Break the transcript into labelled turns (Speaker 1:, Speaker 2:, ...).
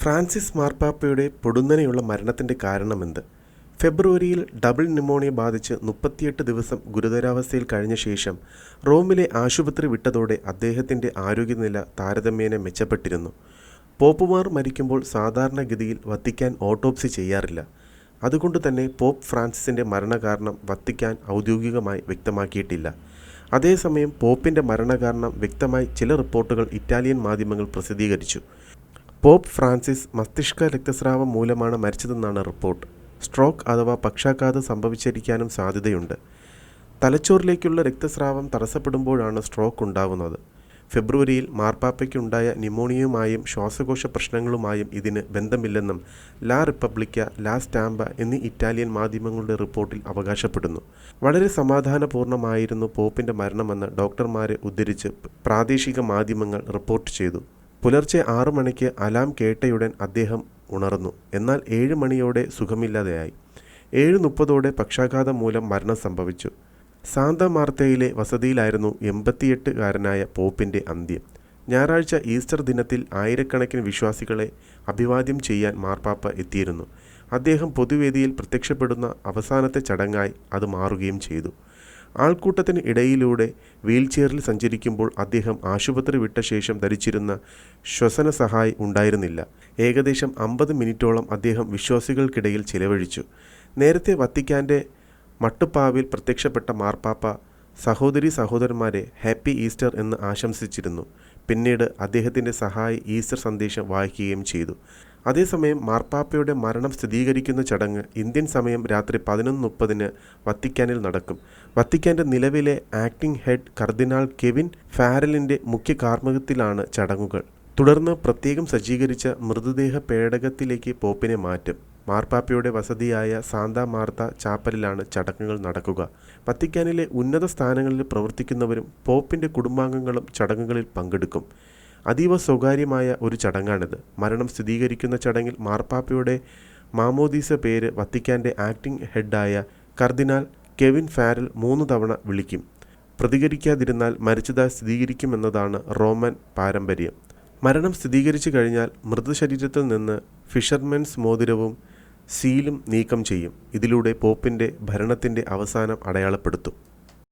Speaker 1: Francis മാർപ്പാപ്പയുടെ പൊടുന്നനെയുള്ള മരണത്തിന്റെ കാരണമെന്ത്? ഫെബ്രുവരിയിൽ ഡബിൾ ന്യൂമോണിയ ബാധിച്ച് മുപ്പത്തിയെട്ട് ദിവസം ഗുരുതരാവസ്ഥയിൽ കഴിഞ്ഞ ശേഷം റോമിലെ ആശുപത്രി വിട്ടതോടെ അദ്ദേഹത്തിന്റെ ആരോഗ്യനില താരതമ്യേന മെച്ചപ്പെട്ടിരുന്നു. പോപ്പുമാർ മരിക്കുമ്പോൾ സാധാരണഗതിയിൽ വത്തിക്കാൻ ഓട്ടോപ്സി ചെയ്യാറില്ല. അതുകൊണ്ട് തന്നെ പോപ്പ് ഫ്രാൻസിസിന്റെ മരണകാരണം വത്തിക്കാൻ ഔദ്യോഗികമായി വ്യക്തമാക്കിയിട്ടില്ല. അതേസമയം പോപ്പിന്റെ മരണകാരണം വ്യക്തമായി ചില റിപ്പോർട്ടുകൾ ഇറ്റാലിയൻ മാധ്യമങ്ങൾ പ്രസിദ്ധീകരിച്ചു. പോപ്പ് ഫ്രാൻസിസ് മസ്തിഷ്ക രക്തസ്രാവം മൂലമാണ് മരിച്ചതെന്നാണ് റിപ്പോർട്ട്. സ്ട്രോക്ക് അഥവാ പക്ഷാഘാതം സംഭവിച്ചിരിക്കാനും സാധ്യതയുണ്ട്. തലച്ചോറിലേക്കുള്ള രക്തസ്രാവം തടസ്സപ്പെടുമ്പോഴാണ് സ്ട്രോക്ക് ഉണ്ടാകുന്നത് ഫെബ്രുവരിയിൽ മാർപ്പാപ്പയ്ക്കുണ്ടായ ന്യൂമോണിയയുമായും ശ്വാസകോശ പ്രശ്നങ്ങളുമായും ഇതിന് ബന്ധമില്ലെന്നും ലാ റിപ്പബ്ലിക്ക ലാ സ്റ്റാമ്പ എന്നീ ഇറ്റാലിയൻ മാധ്യമങ്ങളുടെ റിപ്പോർട്ടിൽ അവകാശപ്പെടുന്നു. വളരെ സമാധാനപൂർണമായിരുന്നു പോപ്പിന്റെ മരണമെന്ന് ഡോക്ടർമാരെ ഉദ്ധരിച്ച് പ്രാദേശിക മാധ്യമങ്ങൾ റിപ്പോർട്ട് ചെയ്തു. പുലർച്ചെ ആറു മണിക്ക് അലാം കേട്ടയുടൻ അദ്ദേഹം ഉണർന്നു. എന്നാൽ ഏഴ് മണിയോടെ സുഖമില്ലാതെയായി. ഏഴ് മുപ്പതോടെ പക്ഷാഘാതം മൂലം മരണം സംഭവിച്ചു. സാന്ത മാർത്തയിലെ വസതിയിലായിരുന്നു എൺപത്തിയെട്ടുകാരനായ പോപ്പിന്റെ അന്ത്യം. ഞായറാഴ്ച ഈസ്റ്റർ ദിനത്തിൽ ആയിരക്കണക്കിന് വിശ്വാസികളെ അഭിവാദ്യം ചെയ്യാൻ മാർപ്പാപ്പ എത്തിയിരുന്നു. അദ്ദേഹം പൊതുവേദിയിൽ പ്രത്യക്ഷപ്പെടുന്ന അവസാനത്തെ ചടങ്ങായി അത് മാറുകയും ചെയ്തു. ആൾക്കൂട്ടത്തിന് ഇടയിലൂടെ വീൽചെയറിൽ സഞ്ചരിക്കുമ്പോൾ അദ്ദേഹം ആശുപത്രി വിട്ട ശേഷം ധരിച്ചിരുന്ന ശ്വസന സഹായി ഉണ്ടായിരുന്നില്ല. ഏകദേശം അമ്പത് മിനിറ്റോളം അദ്ദേഹം വിശ്വാസികൾക്കിടയിൽ ചിലവഴിച്ചു. നേരത്തെ വത്തിക്കാന്റെ മട്ടുപ്പാവിൽ പ്രത്യക്ഷപ്പെട്ട മാർപ്പാപ്പ സഹോദരി സഹോദരന്മാരെ ഹാപ്പി ഈസ്റ്റർ എന്ന് ആശംസിച്ചിരുന്നു. പിന്നീട് അദ്ദേഹത്തിന്റെ സഹായി ഈസ്റ്റർ സന്ദേശം വായിക്കുകയും ചെയ്തു. അതേസമയം മാർപ്പാപ്പയുടെ മരണം സ്ഥിരീകരിക്കുന്ന ചടങ്ങ് ഇന്ത്യൻ സമയം രാത്രി പതിനൊന്ന് മുപ്പതിന് വത്തിക്കാനിൽ നടക്കും. വത്തിക്കാന്റെ നിലവിലെ ആക്ടിംഗ് ഹെഡ് കർദിനാൾ കെവിൻ ഫാരലിന്റെ മുഖ്യ കാർമ്മികത്തിലാണ് ചടങ്ങുകൾ. തുടർന്ന് പ്രത്യേകം സജ്ജീകരിച്ച മൃതദേഹ പേടകത്തിലേക്ക് പോപ്പിനെ മാറ്റും. മാർപ്പാപ്പയുടെ വസതിയായ സാന്ത മാർത്ത ചാപ്പലിലാണ് ചടങ്ങുകൾ നടക്കുക. വത്തിക്കാനിലെ ഉന്നത സ്ഥാനങ്ങളിൽ പ്രവർത്തിക്കുന്നവരും പോപ്പിന്റെ കുടുംബാംഗങ്ങളും ചടങ്ങുകളിൽ പങ്കെടുക്കും. അതീവ സ്വകാര്യമായ ഒരു ചടങ്ങാണിത്. മരണം സ്ഥിരീകരിക്കുന്ന ചടങ്ങിൽ മാർപ്പാപ്പയുടെ മാമോദീസ പേര് വത്തിക്കാന്റെ ആക്ടിംഗ് ഹെഡായ കർദിനാൽ കെവിൻ ഫാരൽ മൂന്ന് തവണ വിളിക്കും. പ്രതികരിക്കാതിരുന്നാൽ മരിച്ചതായി സ്ഥിരീകരിക്കുമെന്നതാണ് റോമൻ പാരമ്പര്യം. മരണം സ്ഥിരീകരിച്ചു കഴിഞ്ഞാൽ മൃതശരീരത്തിൽ നിന്ന് ഫിഷർമെൻസ് മോതിരവും സീലും നീക്കം ചെയ്യും. ഇതിലൂടെ പോപ്പിന്റെ ഭരണത്തിന്റെ അവസാനം അടയാളപ്പെടുത്തും.